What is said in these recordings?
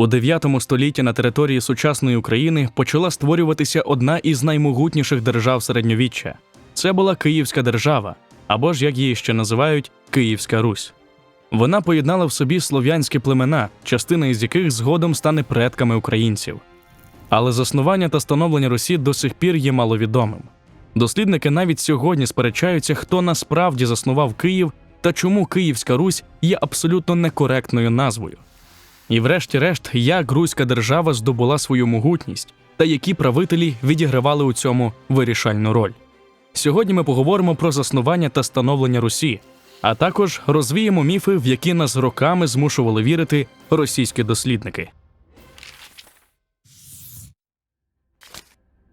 У 9 столітті на території сучасної України почала створюватися одна із наймогутніших держав середньовіччя. Це була Київська держава, або ж як її ще називають Київська Русь. Вона поєднала в собі слов'янські племена, частина із яких згодом стане предками українців. Але заснування та становлення Русі до сих пір є маловідомим. Дослідники навіть сьогодні сперечаються, хто насправді заснував Київ та чому Київська Русь є абсолютно некоректною назвою. І врешті-решт, як Руська держава здобула свою могутність та які правителі відігравали у цьому вирішальну роль. Сьогодні ми поговоримо про заснування та становлення Русі, а також розвіємо міфи, в які нас роками змушували вірити російські дослідники.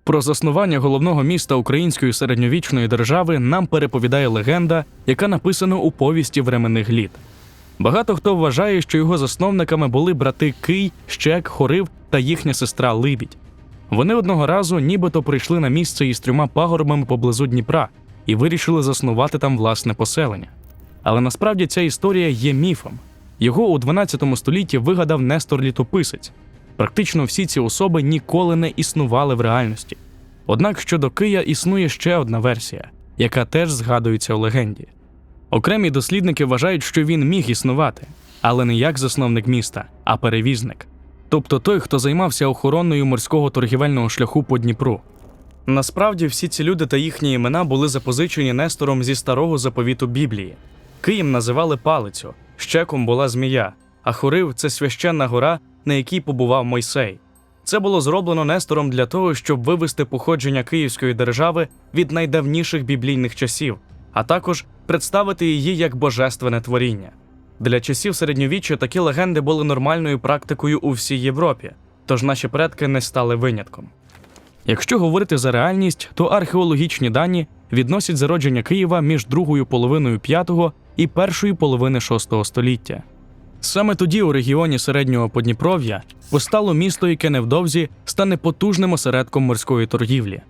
Про заснування головного міста української середньовічної держави нам переповідає легенда, яка написана у повісті временних літ. Багато хто вважає, що його засновниками були брати Кий, Щек, Хорив та їхня сестра Либідь. Вони одного разу нібито прийшли на місце із трьома пагорбами поблизу Дніпра і вирішили заснувати там власне поселення. Але насправді ця історія є міфом. Його у 12 столітті вигадав Нестор Літописець. Практично всі ці особи ніколи не існували в реальності. Однак щодо Кия існує ще одна версія, яка теж згадується у легенді. Окремі дослідники вважають, що він міг існувати, але не як засновник міста, а перевізник, тобто той, хто займався охороною морського торгівельного шляху по Дніпру. Насправді всі ці люди та їхні імена були запозичені Нестором зі старого заповіту Біблії. Києм називали палицю, щеком була змія, а Хорив це священна гора, на якій побував Мойсей. Це було зроблено Нестором для того, щоб вивести походження Київської держави від найдавніших біблійних часів, а також представити її як божественне творіння. Для часів середньовіччя такі легенди були нормальною практикою у всій Європі, тож наші предки не стали винятком. Якщо говорити за реальність, то археологічні дані відносять зародження Києва між другою половиною 5 і першою половини 6 століття. Саме тоді у регіоні середнього Подніпров'я постало місто, яке невдовзі стане потужним осередком морської торгівлі.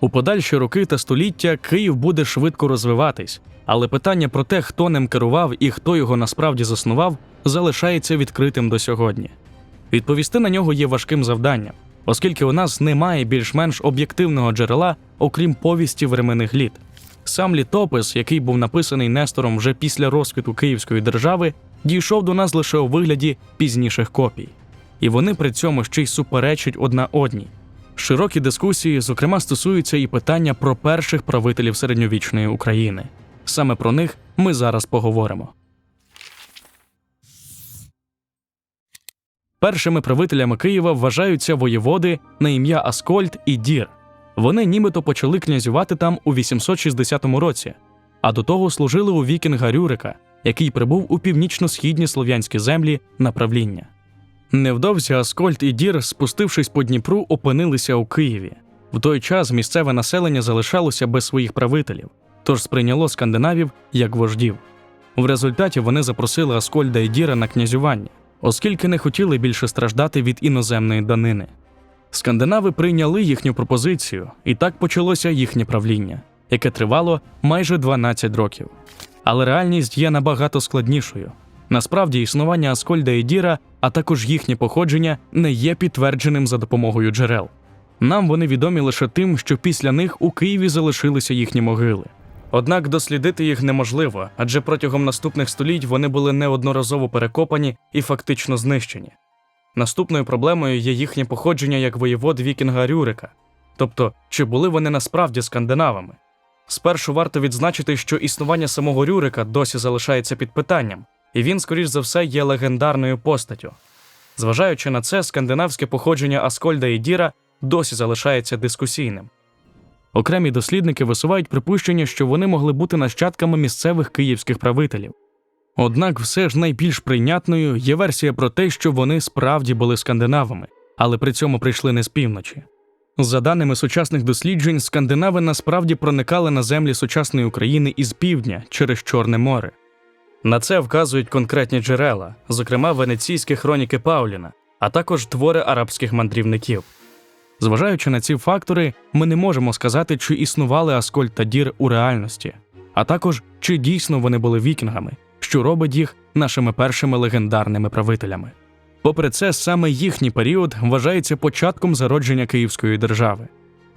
У подальші роки та століття Київ буде швидко розвиватись, але питання про те, хто ним керував і хто його насправді заснував, залишається відкритим до сьогодні. Відповісти на нього є важким завданням, оскільки у нас немає більш-менш об'єктивного джерела, окрім повісті временних літ. Сам літопис, який був написаний Нестором вже після розквіту Київської держави, дійшов до нас лише у вигляді пізніших копій, і вони при цьому ще й суперечать одна одній. Широкі дискусії, зокрема, стосуються і питання про перших правителів середньовічної України. Саме про них ми зараз поговоримо. Першими правителями Києва вважаються воєводи на ім'я Аскольд і Дір. Вони нібито почали князювати там у 860 році, а до того служили у вікінга Рюрика, який прибув у північно-східні слов'янські землі на правління. Невдовзі Аскольд і Дір, спустившись по Дніпру, опинилися у Києві. В той час місцеве населення залишалося без своїх правителів, тож сприйняло скандинавів як вождів. В результаті вони запросили Аскольда і Діра на князювання, оскільки не хотіли більше страждати від іноземної данини. Скандинави прийняли їхню пропозицію, і так почалося їхнє правління, яке тривало майже 12 років. Але реальність є набагато складнішою. Насправді, існування Аскольда і Діра, а також їхнє походження, не є підтвердженим за допомогою джерел. Нам вони відомі лише тим, що після них у Києві залишилися їхні могили. Однак дослідити їх неможливо, адже протягом наступних століть вони були неодноразово перекопані і фактично знищені. Наступною проблемою є їхнє походження як воєвод Вікінга Рюрика, тобто чи були вони насправді скандинавами. Спершу варто відзначити, що існування самого Рюрика досі залишається під питанням, і він, скоріш за все, є легендарною постаттю. Зважаючи на це, скандинавське походження Аскольда і Діра досі залишається дискусійним. Окремі дослідники висувають припущення, що вони могли бути нащадками місцевих київських правителів. Однак все ж найбільш прийнятною є версія про те, що вони справді були скандинавами, але при цьому прийшли не з півночі. За даними сучасних досліджень, скандинави насправді проникали на землі сучасної України із півдня через Чорне море. На це вказують конкретні джерела, зокрема венеційські хроніки Пауліна, а також твори арабських мандрівників. Зважаючи на ці фактори, ми не можемо сказати, чи існували Аскольд та Дір у реальності, а також чи дійсно вони були вікінгами, що робить їх нашими першими легендарними правителями. Попри це, саме їхній період вважається початком зародження Київської держави.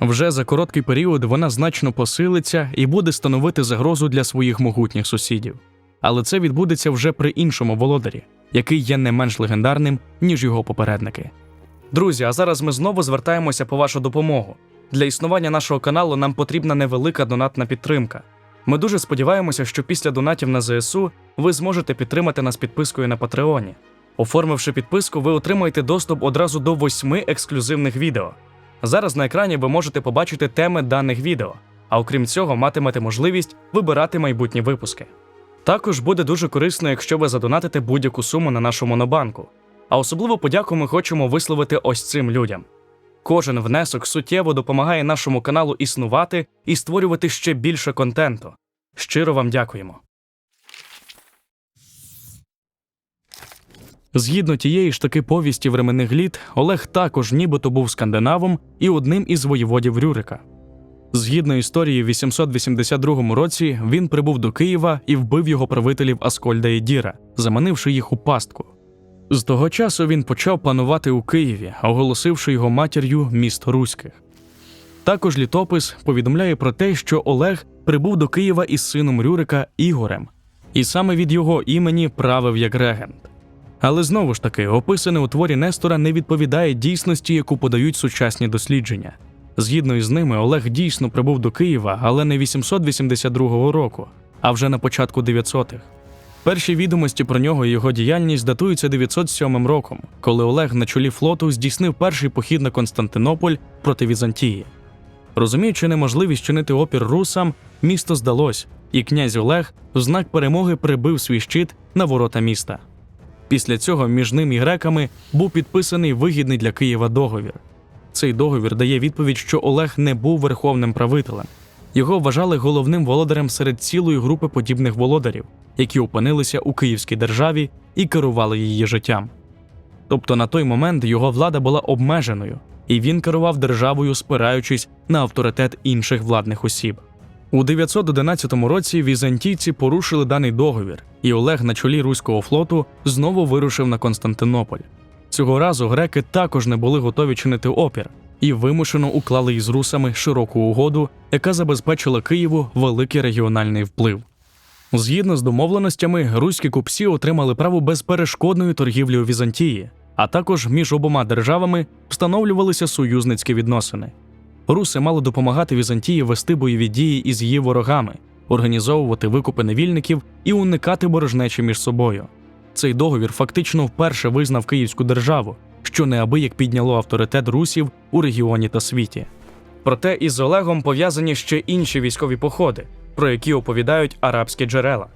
Вже за короткий період вона значно посилиться і буде становити загрозу для своїх могутніх сусідів. Але це відбудеться вже при іншому володарі, який є не менш легендарним, ніж його попередники. Друзі, а зараз ми знову звертаємося по вашу допомогу. Для існування нашого каналу нам потрібна невелика донатна підтримка. Ми дуже сподіваємося, що після донатів на ЗСУ ви зможете підтримати нас підпискою на Патреоні. Оформивши підписку, ви отримаєте доступ одразу до восьми ексклюзивних відео. Зараз на екрані ви можете побачити теми даних відео, а окрім цього, матимете можливість вибирати майбутні випуски. Також буде дуже корисно, якщо ви задонатите будь-яку суму на нашу монобанку. А особливу подяку ми хочемо висловити ось цим людям. Кожен внесок суттєво допомагає нашому каналу існувати і створювати ще більше контенту. Щиро вам дякуємо. Згідно тієї ж таки повісті временних літ, Олег також нібито був скандинавом і одним із воєводів Рюрика. Згідно історії, в 882 році він прибув до Києва і вбив його правителів Аскольда і Діра, заманивши їх у пастку. З того часу він почав панувати у Києві, оголосивши його матір'ю міст Руських. Також літопис повідомляє про те, що Олег прибув до Києва із сином Рюрика Ігорем, і саме від його імені правив як регент. Але знову ж таки, описане у творі Нестора не відповідає дійсності, яку подають сучасні дослідження. Згідно із ними, Олег дійсно прибув до Києва, але не 882 року, а вже на початку 900-х. Перші відомості про нього і його діяльність датуються 907 роком, коли Олег на чолі флоту здійснив перший похід на Константинополь проти Візантії. Розуміючи неможливість чинити опір русам, місто здалось, і князь Олег в знак перемоги прибив свій щит на ворота міста. Після цього між ним і греками був підписаний вигідний для Києва договір. Цей договір дає відповідь, що Олег не був верховним правителем. Його вважали головним володарем серед цілої групи подібних володарів, які опинилися у Київській державі і керували її життям. Тобто на той момент його влада була обмеженою, і він керував державою, спираючись на авторитет інших владних осіб. У 911 році візантійці порушили даний договір, і Олег на чолі руського флоту знову вирушив на Константинополь. Цього разу греки також не були готові чинити опір і вимушено уклали із русами широку угоду, яка забезпечила Києву великий регіональний вплив. Згідно з домовленостями, руські купці отримали право безперешкодної торгівлі у Візантії, а також між обома державами встановлювалися союзницькі відносини. Руси мали допомагати Візантії вести бойові дії із її ворогами, організовувати викупи невільників і уникати борожнечі між собою. Цей договір фактично вперше визнав Київську державу, що неабияк підняло авторитет русів у регіоні та світі. Проте із Олегом пов'язані ще інші військові походи, про які оповідають арабські джерела.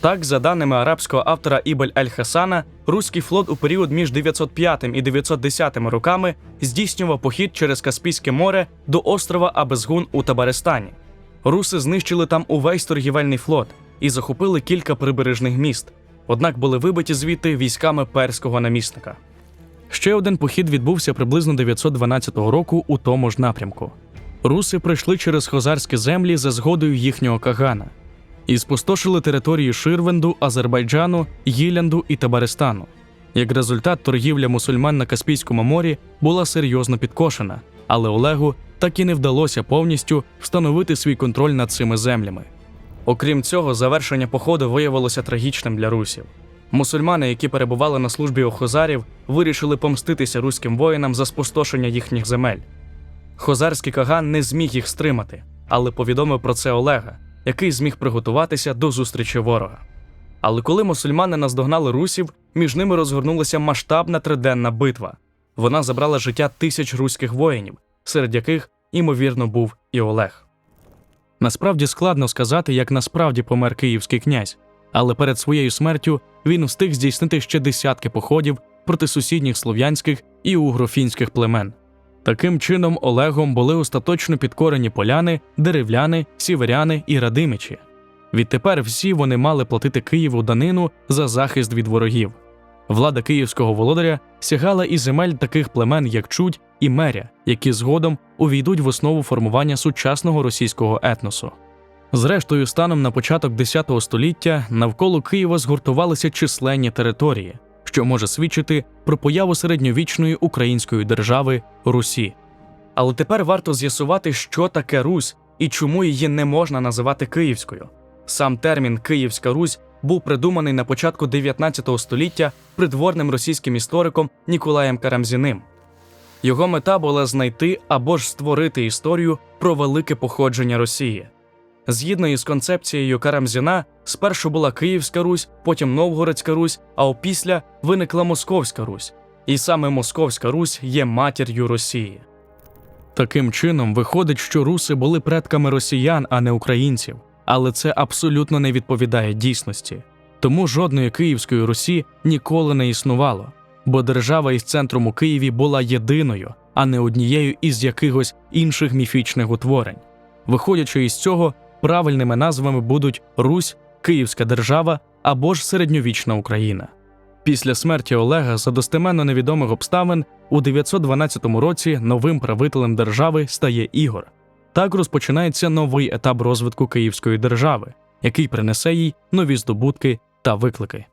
Так, за даними арабського автора Ібель Аль-Хасана, руський флот у період між 905 і 910 роками здійснював похід через Каспійське море до острова Абезгун у Табаристані. Руси знищили там увесь торгівельний флот і захопили кілька прибережних міст, однак були вибиті звідти військами перського намісника. Ще один похід відбувся приблизно 912 року у тому ж напрямку. Руси прийшли через хозарські землі за згодою їхнього кагана і спустошили території Ширвенду, Азербайджану, Гілянду і Табаристану. Як результат, торгівля мусульман на Каспійському морі була серйозно підкошена, але Олегу так і не вдалося повністю встановити свій контроль над цими землями. Окрім цього, завершення походу виявилося трагічним для русів. Мусульмани, які перебували на службі у хозарів, вирішили помститися руським воїнам за спустошення їхніх земель. Хозарський каган не зміг їх стримати, але повідомив про це Олега, який зміг приготуватися до зустрічі ворога. Але коли мусульмани наздогнали русів, між ними розгорнулася масштабна триденна битва. Вона забрала життя тисяч руських воїнів, серед яких, ймовірно, був і Олег. Насправді складно сказати, як насправді помер київський князь, але перед своєю смертю він встиг здійснити ще десятки походів проти сусідніх слов'янських і угрофінських племен. Таким чином, Олегом були остаточно підкорені поляни, деревляни, сіверяни і радимичі. Відтепер всі вони мали платити Києву данину за захист від ворогів. Влада київського володаря сягала і земель таких племен, як Чудь і Меря, які згодом увійдуть в основу формування сучасного російського етносу. Зрештою, станом на початок X століття навколо Києва згуртувалися численні території, що може свідчити про появу середньовічної української держави Русі. Але тепер варто з'ясувати, що таке Русь і чому її не можна називати Київською. Сам термін Київська Русь був придуманий на початку 19 століття придворним російським істориком Ніколаєм Карамзіним. Його мета була знайти або ж створити історію про велике походження Росії. Згідно із концепцією Карамзіна, спершу була Київська Русь, потім Новгородська Русь, а опісля виникла Московська Русь. І саме Московська Русь є матір'ю Росії. Таким чином, виходить, що руси були предками росіян, а не українців, але це абсолютно не відповідає дійсності. Тому жодної Київської Русі ніколи не існувало, бо держава із центром у Києві була єдиною, а не однією із якихось інших міфічних утворень. Виходячи із цього, правильними назвами будуть Русь, Київська держава або ж середньовічна Україна. Після смерті Олега за достеменно невідомих обставин у 912 році новим правителем держави стає Ігор. Так розпочинається новий етап розвитку Київської держави, який принесе їй нові здобутки та виклики.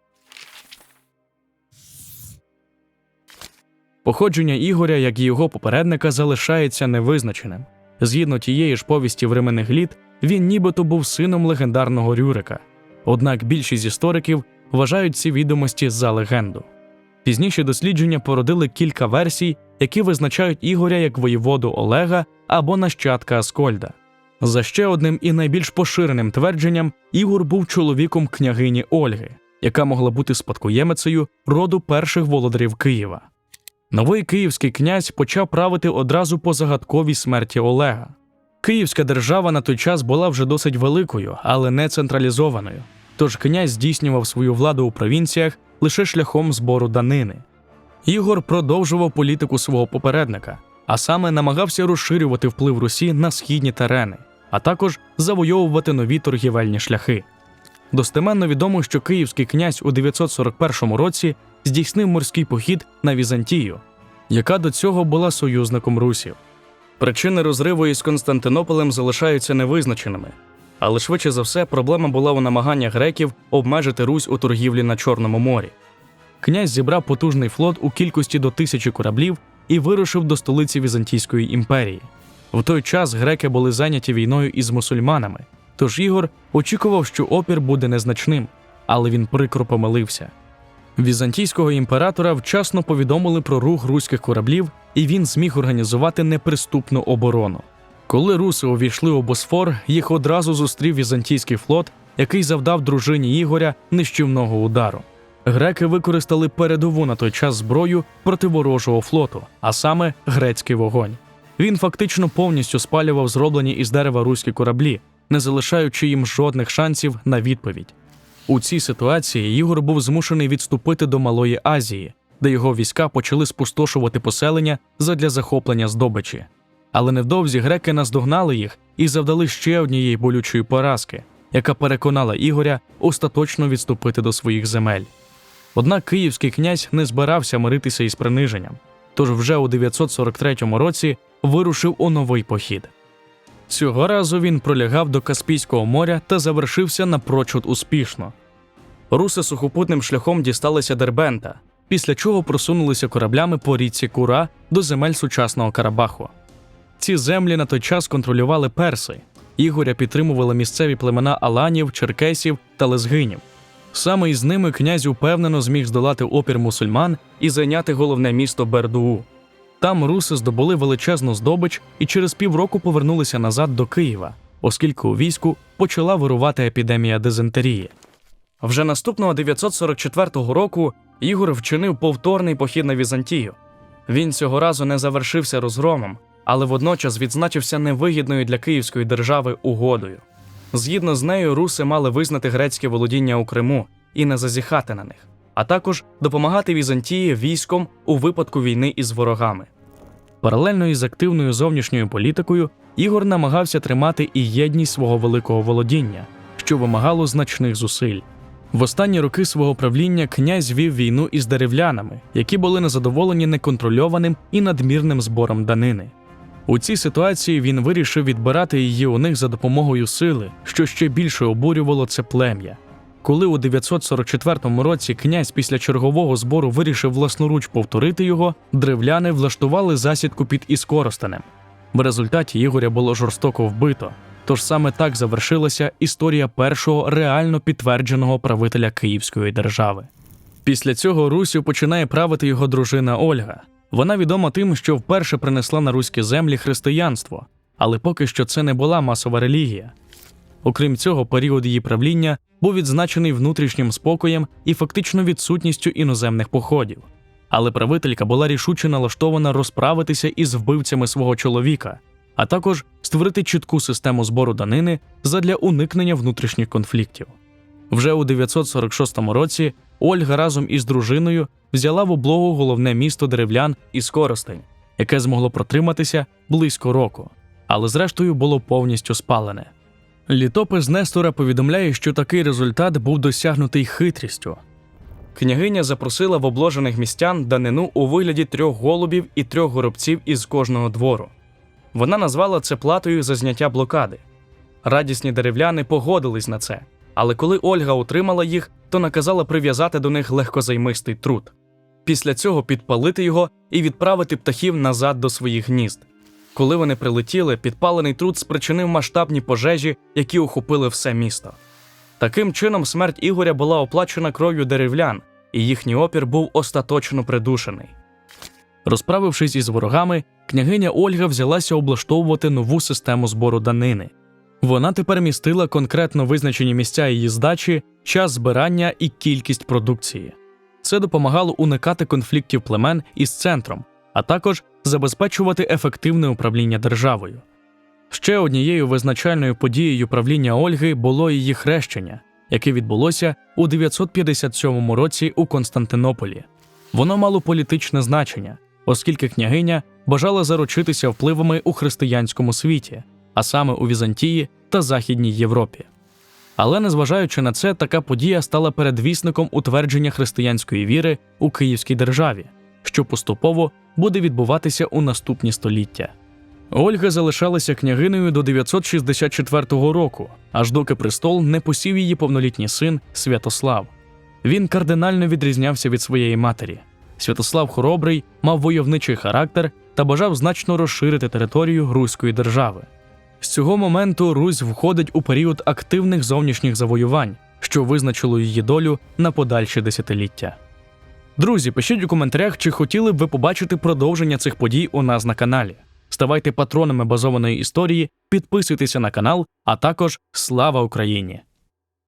Походження Ігоря, як і його попередника, залишається невизначеним. Згідно тієї ж повісті временних літ, він нібито був сином легендарного Рюрика. Однак більшість істориків вважають ці відомості за легенду. Пізніші дослідження породили кілька версій, які визначають Ігоря як воєводу Олега або нащадка Аскольда. За ще одним і найбільш поширеним твердженням, Ігор був чоловіком княгині Ольги, яка могла бути спадкоємицею роду перших володарів Києва. Новий київський князь почав правити одразу по загадковій смерті Олега. Київська держава на той час була вже досить великою, але не централізованою. Тож князь здійснював свою владу у провінціях лише шляхом збору данини. Ігор продовжував політику свого попередника, а саме намагався розширювати вплив Русі на східні терени, а також завойовувати нові торгівельні шляхи. Достеменно відомо, що київський князь у 941 році здійснив морський похід на Візантію, яка до цього була союзником русів. Причини розриву із Константинополем залишаються невизначеними, але швидше за все проблема була у намаганнях греків обмежити Русь у торгівлі на Чорному морі. Князь зібрав потужний флот у кількості до тисячі кораблів і вирушив до столиці Візантійської імперії. В той час греки були зайняті війною із мусульманами, тож Ігор очікував, що опір буде незначним, але він прикро помилився. Візантійського імператора вчасно повідомили про рух руських кораблів, і він зміг організувати неприступну оборону. Коли руси увійшли у Босфор, їх одразу зустрів візантійський флот, який завдав дружині Ігоря нищівного удару. Греки використали передову на той час зброю проти ворожого флоту, а саме грецький вогонь. Він фактично повністю спалював зроблені із дерева руські кораблі, не залишаючи їм жодних шансів на відповідь. У цій ситуації Ігор був змушений відступити до Малої Азії, де його війська почали спустошувати поселення задля захоплення здобичі. Але невдовзі греки наздогнали їх і завдали ще однієї болючої поразки, яка переконала Ігоря остаточно відступити до своїх земель. Однак київський князь не збирався миритися із приниженням, тож вже у 943 році вирушив у новий похід. Цього разу він пролягав до Каспійського моря та завершився напрочуд успішно. Руси сухопутним шляхом дісталися Дербента, після чого просунулися кораблями по річці Кура до земель сучасного Карабаху. Ці землі на той час контролювали перси. Ігоря підтримували місцеві племена аланів, черкесів та лезгинів. Саме із ними князь упевнено зміг здолати опір мусульман і зайняти головне місто Бердуу. Там руси здобули величезну здобич і через півроку повернулися назад до Києва, оскільки у війську почала вирувати епідемія дизентерії. Вже наступного 944 року Ігор вчинив повторний похід на Візантію. Він цього разу не завершився розгромом, але водночас відзначився невигідною для Київської держави угодою. Згідно з нею, руси мали визнати грецьке володіння у Криму і не зазіхати на них, а також допомагати Візантії військом у випадку війни із ворогами. Паралельно із активною зовнішньою політикою Ігор намагався тримати і єдність свого великого володіння, що вимагало значних зусиль. В останні роки свого правління князь вів війну із деревлянами, які були незадоволені неконтрольованим і надмірним збором данини. У цій ситуації він вирішив відбирати її у них за допомогою сили, що ще більше обурювало це плем'я. Коли у 944 році князь після чергового збору вирішив власноруч повторити його, древляни влаштували засідку під Іскоростенем. В результаті Ігоря було жорстоко вбито. Тож саме так завершилася історія першого реально підтвердженого правителя Київської держави. Після цього Русю починає правити його дружина Ольга. Вона відома тим, що вперше принесла на руські землі християнство, але поки що це не була масова релігія. Окрім цього, період її правління був відзначений внутрішнім спокоєм і фактично відсутністю іноземних походів. Але правителька була рішуче налаштована розправитися із вбивцями свого чоловіка, а також створити чітку систему збору данини задля уникнення внутрішніх конфліктів. Вже у 946 році Ольга разом із дружиною взяла в облогу головне місто деревлян і Скоростень, яке змогло протриматися близько року, але зрештою було повністю спалене. Літопис Нестора повідомляє, що такий результат був досягнутий хитрістю. Княгиня запросила в обложених містян данину у вигляді трьох голубів і трьох горобців із кожного двору. Вона назвала це платою за зняття блокади. Радісні деревляни погодились на це, але коли Ольга отримала їх, то наказала прив'язати до них легкозаймистий труд. Після цього підпалити його і відправити птахів назад до своїх гнізд. Коли вони прилетіли, підпалений труд спричинив масштабні пожежі, які охопили все місто. Таким чином, смерть Ігоря була оплачена кров'ю деревлян, і їхній опір був остаточно придушений. Розправившись із ворогами, княгиня Ольга взялася облаштовувати нову систему збору данини. Вона тепер містила конкретно визначені місця її здачі, час збирання і кількість продукції. Це допомагало уникати конфліктів племен із центром, а також забезпечувати ефективне управління державою. Ще однією визначальною подією правління Ольги було її хрещення, яке відбулося у 957 році у Константинополі. Воно мало політичне значення, оскільки княгиня бажала заручитися впливами у християнському світі, а саме у Візантії та Західній Європі. Але незважаючи на це, така подія стала передвісником утвердження християнської віри у Київській державі, що поступово буде відбуватися у наступні століття. Ольга залишалася княгинею до 964 року, аж доки престол не посів її повнолітній син Святослав. Він кардинально відрізнявся від своєї матері. Святослав Хоробрий мав войовничий характер та бажав значно розширити територію Руської держави. З цього моменту Русь входить у період активних зовнішніх завоювань, що визначило її долю на подальші десятиліття. Друзі, пишіть у коментарях, чи хотіли б ви побачити продовження цих подій у нас на каналі. Ставайте патронами базованої історії, підписуйтеся на канал, а також слава Україні!